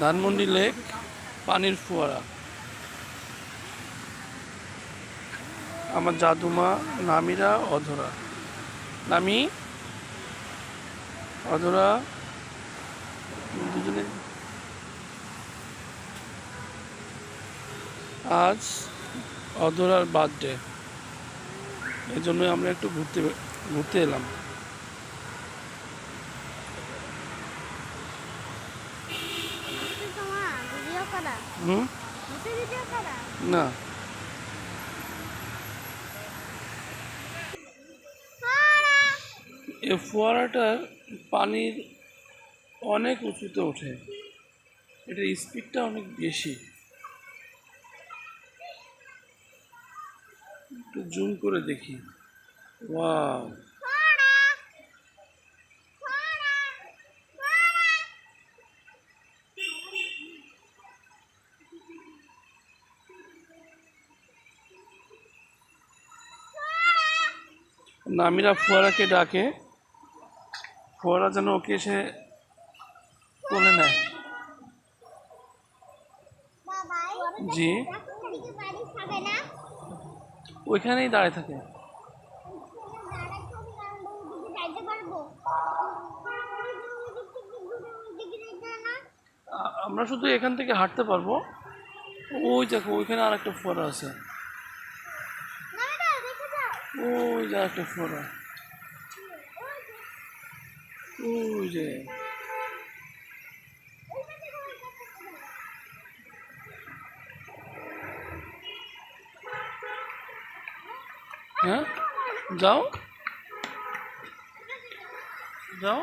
Dhanmondi lake, পানির ফোয়ারা। আমার জাদুমা নামিরা অধরা। নামি? অধরা। দুজনে। আজ অধরার বার্থডে এই জন্য আমরা একটু ঘুরতে ঘুরতে এলাম তোমা ভিডিও করা হুম মুসে ভিডিও করা না এই ফোয়ারাটার পানির অনেক উঁচুতে ওঠে। এটার স্পিডটা অনেক বেশি। একটু জুম করে দেখি। ওয়াও। নামিরা ফোয়ারাকে ডাকে। ফোয়ারা যেন ওকে এসে কোলে নেয়। জি। ওইখানেই দাঁড়িয়ে থাকে। আমরা শুধু এখান থেকে হাঁটতে পারব। ওই দেখো, ওইখানে আর একটা ফোয়ারা আছে। ওই যে একটা যে। হ্যাঁ? যাও। যাও।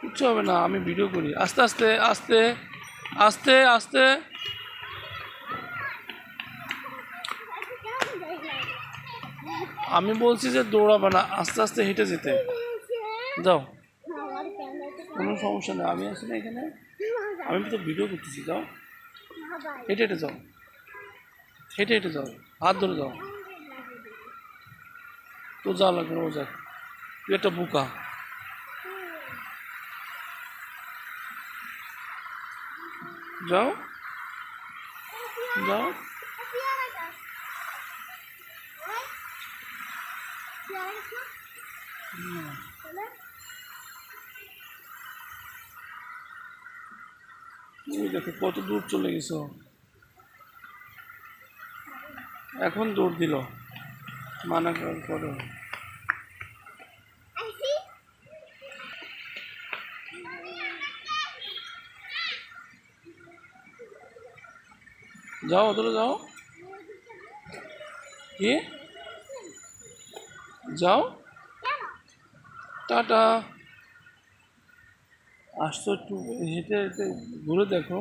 কিচ্ছু হবে না। আমি ভিডিও করি। আস্তে আস্তে আস্তে আস্তে আস্তে। আমি বলছি যে দৌড়াবে না, আস্তে আস্তে হেঁটে যেতে। যাও। কোনো সমস্যা নেই, আমি আছি না এখানে। আমি তো ভিডিও করতেছি, যাও। হেঁটে হেঁটে যাও। হেঁটে হেঁটে যাও। হাত ধরে যাও। তো যা লাগবে ও যাক তুই একটা বুকা। যাও। যাও ওই দেখো, কত দূর চলে গেছ। এখন দৌড় দিল। মানা করার পরে যাও ওদের যাও। কি? যাও। টাটা। আসতো একটু হেঁটে হেঁটে ঘুরে দেখো।